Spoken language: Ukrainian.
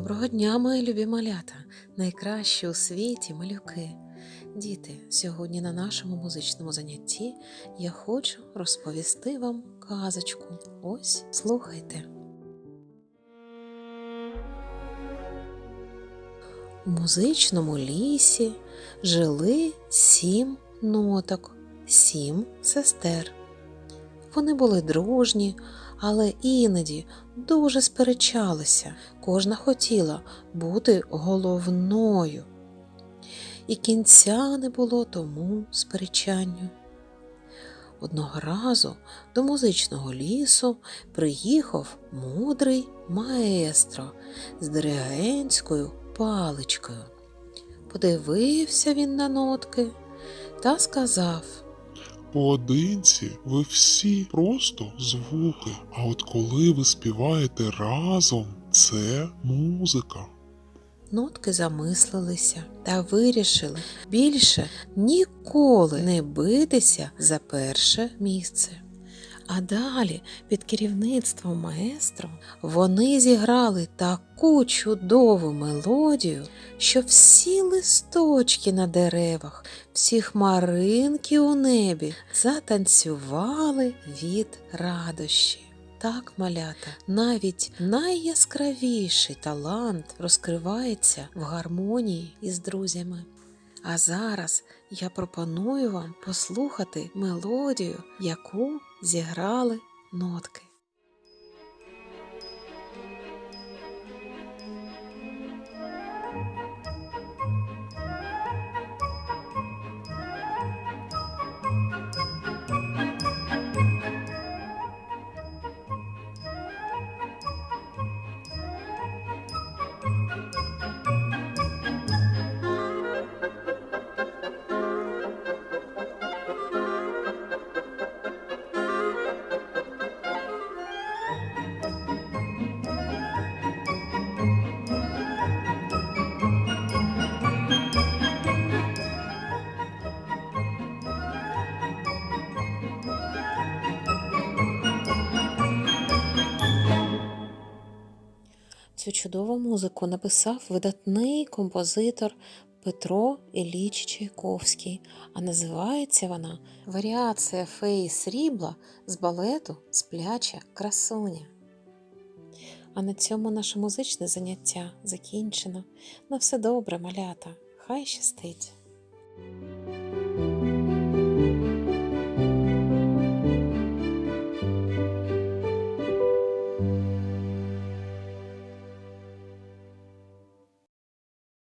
дня, мої любі малята, найкращі у світі малюки. Діти, сьогодні на нашому музичному занятті я хочу розповісти вам казочку. Ось слухайте. У музичному лісі жили сім ноток, сім сестер. Вони були дружні, але іноді дуже сперечалися. Кожна хотіла бути головною. І кінця не було тому сперечанню. Одного разу до музичного лісу приїхав мудрий маестро з диригентською паличкою. Подивився він на нотки та сказав. Поодинці ви всі просто звуки, а от коли ви співаєте разом, це музика. Нотки замислилися та вирішили більше ніколи не битися за перше місце. А далі, під керівництвом маестро, вони зіграли таку чудову мелодію, що всі листочки на деревах, всі хмаринки у небі затанцювали від радощі. Так, малята, навіть найяскравіший талант розкривається в гармонії із друзями. А зараз я пропоную вам послухати мелодію, яку зіграли нотки. Цю чудову музику написав видатний композитор Петро Ілліч Чайковський, а називається вона Варіація феї срібла з балету Спляча красуня. А на цьому наше музичне заняття закінчено. На все добре, малята. Хай щастить!